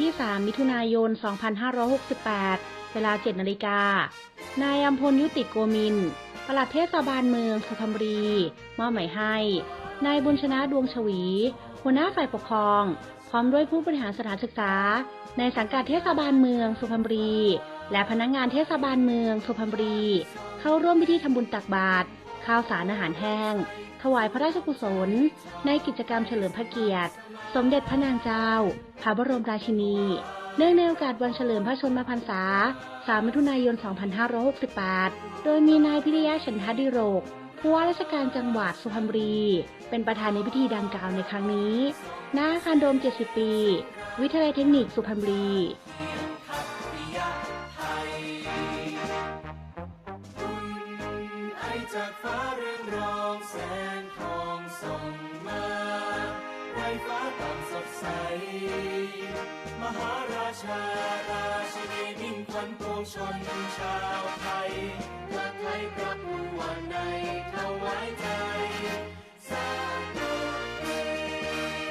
ที่ 3 มิถุนายน 2568 เวลา 7 นาฬิกา นายอัมพลยุติโกมินปลัดเทศบาลเมืองสุพรรณบุรีมอบหมายให้ นายบุญชนะดวงชวี หัวหน้าฝ่ายปกครอง พร้อมด้วยผู้บริหารสถานศึกษา ในสังกัดเทศบาลเมืองสุพรรณบุรี และพนักงานเทศบาลเมืองสุพรรณบุรี เข้าร่วมพิธีทำบุญตักบาตร ข้าวสารอาหารแห้ง ถวายพระราชกุศล ในกิจกรรมเฉลิมพระเกียรติ สมเด็จพระนางเจ้า พระบรมราชินี เนื่องในโอกาสวันเฉลิมพระชนมพรรษา 3 มิถุนายน 2568 โดยมีนายพิริยะฉันทดิโรกผู้ว่าราชการจังหวัดสุพรรณบุรี เป็นประธานในพิธีดังกล่าวในครั้งนี้ ณ อาคารโดม 70 ปี วิทยาลัยเทคนิคสุพรรณบุรี จากฟ้าเรื่องรองแสงทองส่องมาไรฟ้าต่างสดใส มหาราชาราชินีมิ่งขวัญปวงชนชาวไทย